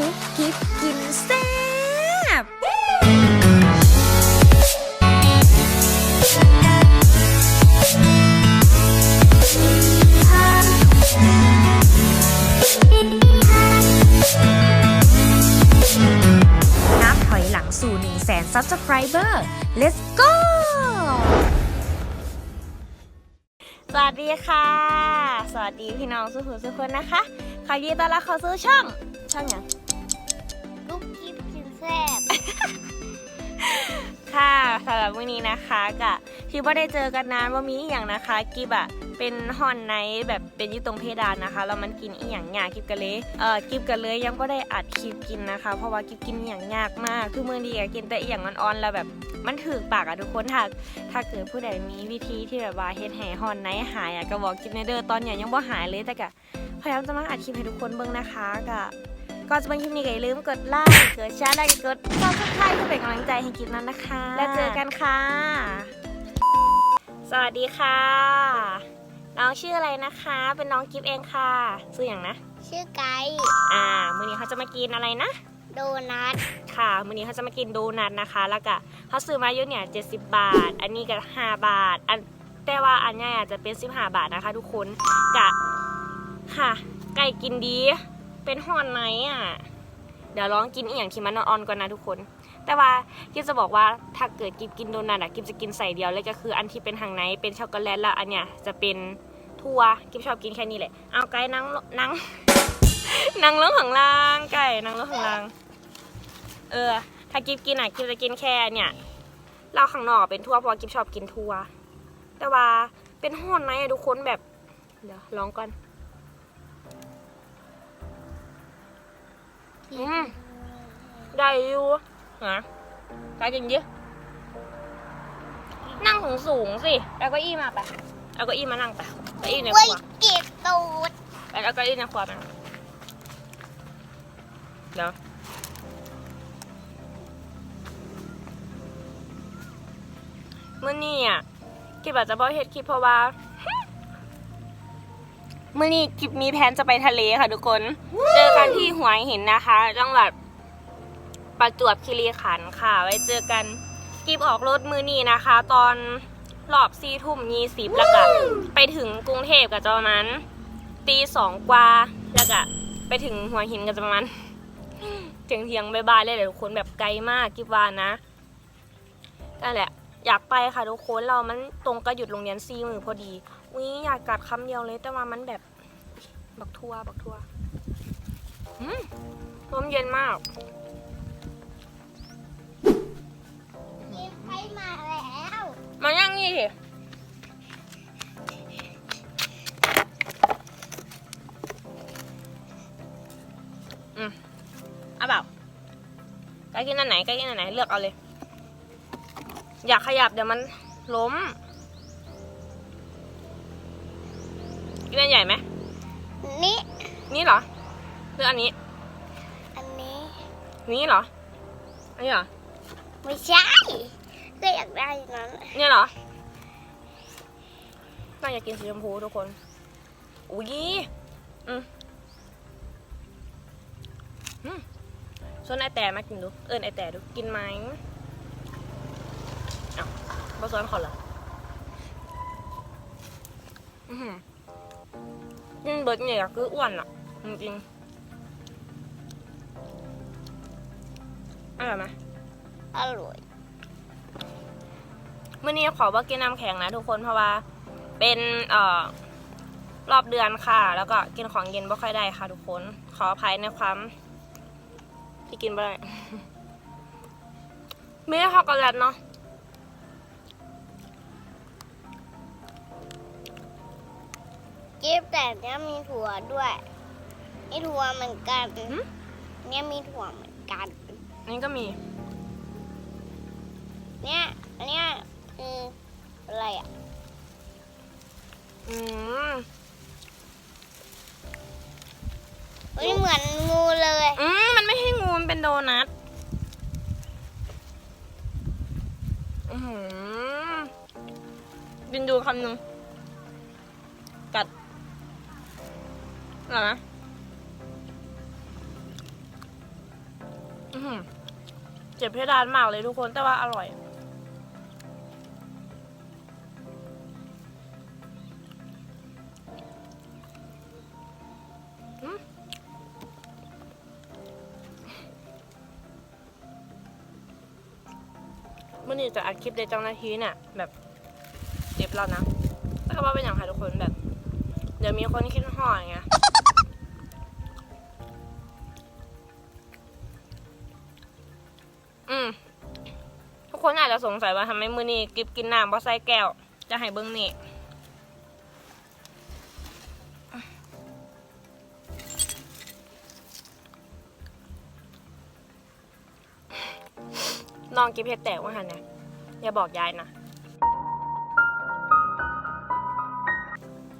กุ๊กกิ๊บกินแซ่บนับถอยหลังสู่1 0 0 0 0แสน Subscriber Let's go สวัสดีค่ะ สวัสดีพี่น้องสุขุมสุขคนนะคะขอยินดีต้อนรับเข้าสู่ช่อง ช่องอย่างลูกกิ๊บกิน แซ่บค่ะสำหรับวันนี้นะคะกะที่ว่าได้เจอกันนานว่ามีอย่างนะคะกิบอะเป็นฮอนไนท์แบบเป็นอยุตรงเพดานนะคะแล้วมันกินอีหยังยากกิบกันเลยเออกิบกันเลยยังก็ได้อัดคลิปกินนะคะ เพราะว่ากิบกินอีหย่างยากมากคือมือดีอะกินแต่อีหย่างอ่อนๆแล้วแบบมันถือปากอะทุกคนถ้าถ้าเกิดผู้ใดมีวิธีที่แบบว่าเฮ็ดให้ฮอนไนท์หายอะก็บอกกิบในเด้อตอนเนี้ยยังบ่หายเลยแต่กะพยายามจะมาอัดคลิปให้ทุกคนเบิ่งนะคะกะ ก่อนจะไปคลิปนี้ก็อย่าลืมกดไลค์กดแชร์และกดซับสไครต์เพื่อเป็นกำลังใจให้คลิปนั้นนะคะ แล้วเจอกันค่ะ สวัสดีค่ะ น้องชื่ออะไรนะคะ เป็นน้องกิฟเองค่ะชื่ออย่างนะ ชื่อไก่อ่า มื้อนี้เขาจะมากินอะไรนะ โดนัท ค่ะ มื้อนี้เขาจะมากินโดนัทนะคะ แล้วก็เขาซื้อมาอยู่เนี่ย70 บาท อันนี้ก็5บาท อันแต่ว่าอันใหญ่อาจจะเป็น 15 บาทนะคะ ทุกคนกะค่ะ ไก่กินดี เป็นฮอนไหนอะ เดี๋ยวลองกินอีกอย่างที่มันออนๆก่อนนะทุกคน แต่ว่ากิฟจะบอกว่าถ้าเกิดกิฟกินโดนัทอะกิฟจะกินใส่เดียวเลยก็คืออันที่เป็นทางในเป็นช็อกโกแลตแล้วอันเนี้ยจะเป็นทั่วกิฟชอบกินแค่นี้แหละ เอาไก่นั่งนั่งนั่งลงข้างล่างไก่นั่งลงข้างล่าง เออ ถ้ากิฟกินอะกิฟจะกินแค่เนี่ยเราข้างนอกเป็นทั่วเพราะกิฟชอบกินทั่วแต่ว่าเป็นห่อนไหนอะทุกคนแบบเดี๋ยวลองก่อน อืมได้อยู่ฮะกายกินเยอะนั่งสูงสูงๆสิเอาเก้าอี้มาไปเอาเก้าอี้มานั่งไปเก้าอี้ในคเว้ยรัวเก็บตูดไปเอาเก้าอี้ในครัวมาเดี๋ยวมื่อนี้อะกิบอาจจะบอกเฮ็ดคลิปเพราะว่า เมื่อนี้กิบมีแผนจะไปทะเลค่ะทุกคน เจอกันที่หัวหินนะคะจังหวัดประจวบคีรีขันธ์ค่ะ ไว้เจอกันกิบออกรถมือนี้นะคะ ตอนรอบสี่ทุ่มยี่สิบแล้วก็ไปถึงกรุงเทพก็จะประมาณตีสองกว่าแล้วก็ไปถึงหัวหินก็จะประมาณเที่ยงเที่ยงๆบ่ายๆเลยแหละทุกคนแบบไกลมากกิบว่านะนั่นแหละ อยากไปค่ะทุกคนเรามันตรงกับหยุดโรงเรียนซีมือพอดี อุ้ยอยากกัดคำเดียวเลย แต่ว่ามันแบบบักทัวบักทัวอืมลมเย็นมากเก็บไปมาแล้วมาย่างนี่สิอืมเอาเปล่าใกล้กินอันไหนใกล้กินอันไหน เลือกเอาเลย อยากขยับเดี๋ยวมันล้ม กินอันใหญ่ไหมนี่ นี่เหรอหรืออันนี้ อันนี้ นี่เหรอ อันนี้เหรอ ไม่ใช่ก็อยากได้นั้นเนี่ยเหรอน่าอยากกินสีชมพูทุกคน อุ้ยอืมอืมส่วนไอแต่มากินดู เอิญไอแต่ดู กินไหมเอ้าบอสอนขอเหรอ อือหือ กินเบิร์ดเนี่ยก็คืออ้วนอะ จริงๆอร่อยไหมอร่อยมื่อนี้ขอว่ากินน้ำแข็งนะทุกคนเพราะว่าเป็นเอ่อรอบเดือนค่ะ แล้วก็กินของเย็นไม่ค่อยได้ค่ะ ทุกคน ขออภัยในความที่กินไม่ได้ไม่ได้ช็อกโกแลตเนาะ ก็บแต่เนี้ยมีถั่วด้วยมีถั่วเหมือนกันเนี่ยมีถั่วเหมือนกัน อันนี้ก็มี เนี่ยอันเนี้ยคืออะไรอะ อืมเฮ้ยเหมือนงูเลย อืมมันไม่ใช่งู มันเป็นโดนัทอือหือดินดูคำหนึ่ง อร่อยไหมเจ็บเพดานมากเลยทุกคนแต่ว่าอร่อย เมื่อนี้จะอัดคลิปในจ้าหน้าทีเนี่ยแบบเจ็บแล้วนะแล้วก็ว่าเป็นอย่างไรทุกคนแบบ เดี๋ยวมีคนคิดห่ออย่าง กคนอาจจะสงสัยว่าทำไมมือนี้กิบกินน้ำเพราะใส่แก้ว จะให้เบิ้งนี่น้องกิบเห็ดแตกว่าหันเนี่ยอย่าบอกยายนะ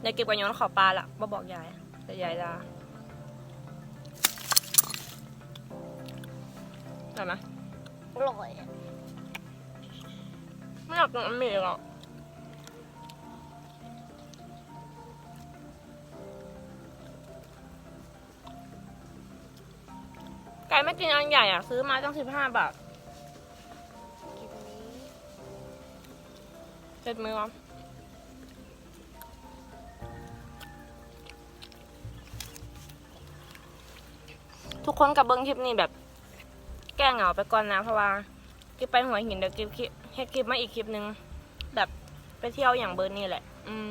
เดี๋ยวเก็บกระย้อนขอปลาละบ่บอกยายแต่ยายจะได้ไหมอร่อย ไม่อยากกินอันหมี่หรอกไก่ไม่กินอันใหญ่อะ ซื้อมาตั้งสิบห้าบาทกินนี้เจ็ดมือวทุกคนกับเบิ้งคลิปนี้แบบ แก้เหงาไปก่อนนะเพราะว่ากิบไปหัวหินเดี๋ยวกิบคลิ ปให้คลิปมาอีกคลิปนึง แบบไปเที่ยวอย่างเบิร์นนี่แหละ อืม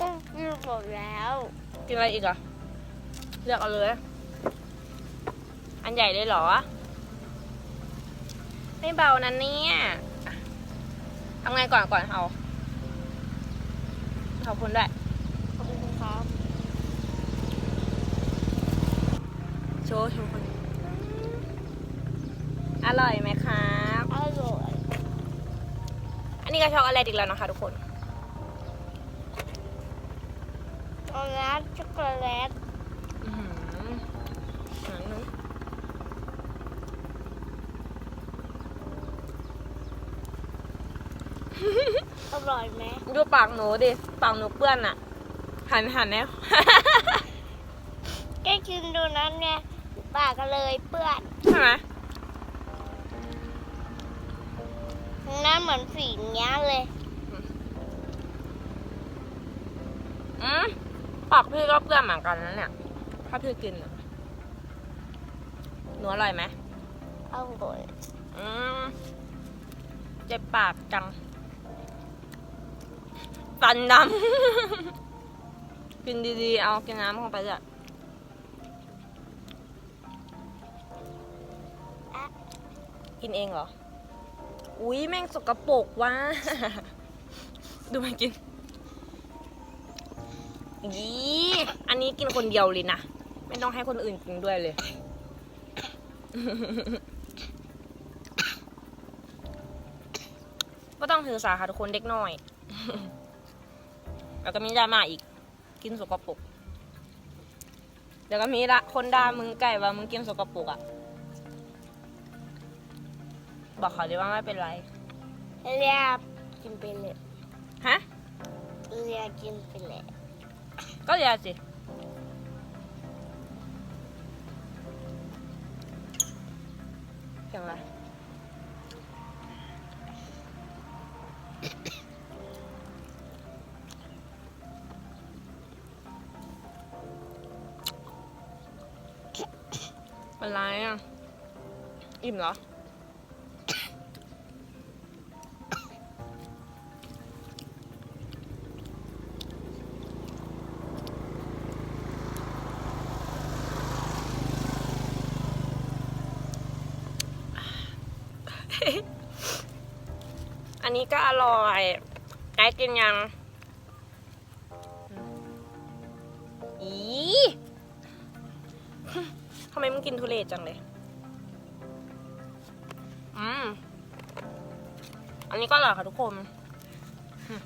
ต้องกินหมดแล้ว กินอะไรอีกอะ เลือกเอาเลย อันใหญ่เลยเหรอ ไม่เบานะเนี่ยอะทำไงก่อนก่อนเอาขอบคุณด้วย ขอบคุณครับ โชว์โชว์คนอร่อยไหมครับอร่อยอันนี้ก็ช็อกโกแลตอีกแล้วนะคะทุกคนโอนัทช็อกโกแลตอื้อหืออันนู้นอร่อยไหมดูปากหนูดิปากหนูเปื้อนอะหันหันเนี่ยแค่กินโดนัทเนี่ย ปากก็เลยเปื้อนใช่ไหมน้ำเหมือนสีเงี้ยเลยอืมปากพี่ก็เปื้อนเหมือนกันนะเนี่ย ถ้าพี่กินอะหนูอร่อยไหมอร่อยอืมเจ็บปากจัง ตันดำ กินดีๆ เอา กินน้ำเข้าไปเลยอะ กินเองเหรอ อุ้ยแม่งสกปรกว่ะ ดูมันกิน ยี่อันนี้กินคนเดียวเลยนะ ไม่ต้องให้คนอื่นกินด้วยเลย ก็ต้องถือสาค่ะทุกคนเด็กน้อย แล้วก็มีดราม่าอีก กินสกปรกเดี๋ยวก็มีละคนด่ามึงไก่ว่ามึงกินสกปรกอะ บอกเขาดีว่าไม่เป็นไร เรียกกินไปเลยฮะ เรียกกินไปเลยก็เดี๋ยวสิอย่างไรเป็นไรอะ อิ่มเหรออั ร่อยไกด์กินยัง อีทำไมมึงกินทุเรศจังเลย อืม อันนี้ก็อร่อยค่ะทุกคนอืม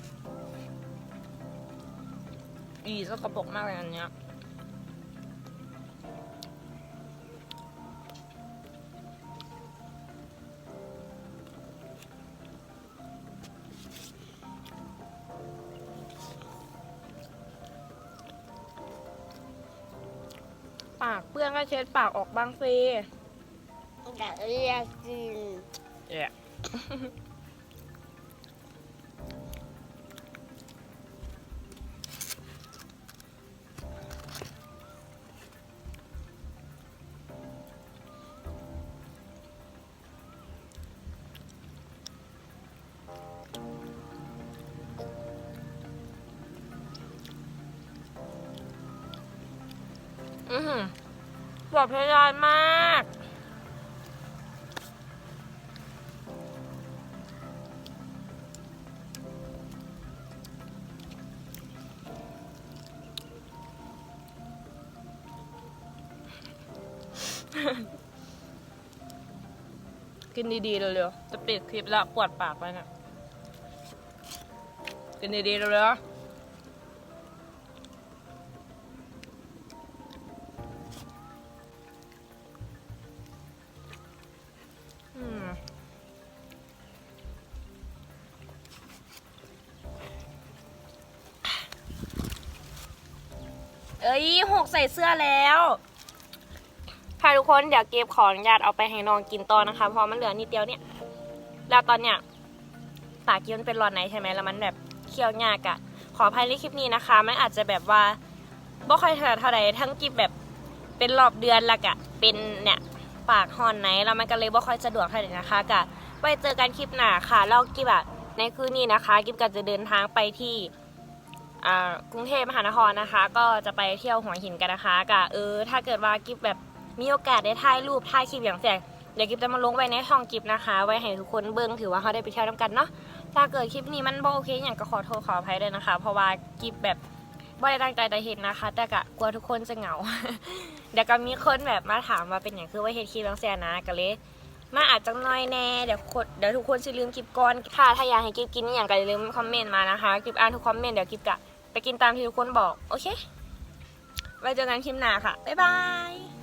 อีสกปรกมากเลยอันเนี้ย ปากเปื้อนก็เช็ดปากออกบ้างสิแต่อยากกิน เอ๊ะ หือบอกเพดานมาก กินดีๆเร็วๆ จะปิดคลิปแล้วปวดปากไปนะกินดีๆเร็วๆ เอ้ยหกใส่เสื้อแล้ว ค่ะทุกคนเดี๋ยวเก็บขออนุญาตเอาไปให้น้องกินต่อนะคะเพราะมันเหลือนิดเดียวเนี่ย แล้วตอนเนี้ยปากกินมันเป็นรอนไหนใช่ไหมแล้วมันแบบเคี้ยวยากอะขออภัยในคลิปนี้นะคะมันอาจจะแบบว่าบ่ค่อยถนัดเท่าไหร่ทั้งกิบแบบเป็นรอบเดือนละกะเป็นเนี่ยปากหอนไหนแล้วมันก็เลยบ่ค่อยสะดวกเท่าไหร่นะคะกะไว้เจอกันคลิปหน้าค่ะแล้วกิบอะในคืนนี้นะคะ กิบก็จะเดินทางไปที่ กรุงเทพมหานครนะคะ ก็จะไปเที่ยวหัวหินกันนะคะกะเออถ้าเกิดว่ากิฟแบบมีโอกาสได้ถ่ายรูปถ่ายคลิปอย่างเสียเดี๋ยวกิฟจะมาลงไว้ในช่องกิฟนะคะ ไว้ให้ทุกคนเบิ่งถือว่าเขาได้ไปเที่ยวน้ำกันเนาะถ้าเกิดคลิปนี้มันบ่โอเคอย่างก็ขอโทษขออภัยด้วยนะคะ เพราะว่ากิฟแบบบ่ได้ตั้งใจแต่เห็นนะคะ แต่กะกลัวทุกคนจะเหงา เดี๋ยวก็มีคนแบบมาถามว่าเป็นอย่างคือว่าเฮ็ดคลิปจังเสียนะก็เลยมาอาจจะน้อยแน่เดี๋ยวคนเดี๋ยวทุกคนจะลืมกิฟก่อนค่ะถ้าอยากให้กิฟกินอย่างก็อย่าลืมคอมเมนต์มานะคะกิฟอ่านทุกคอมเมนต์เดี๋ยวกิฟกะ ไปกินตามที่ทุกคนบอก โอเค ไว้เจอกันคลิปหน้าค่ะ บ๊ายบาย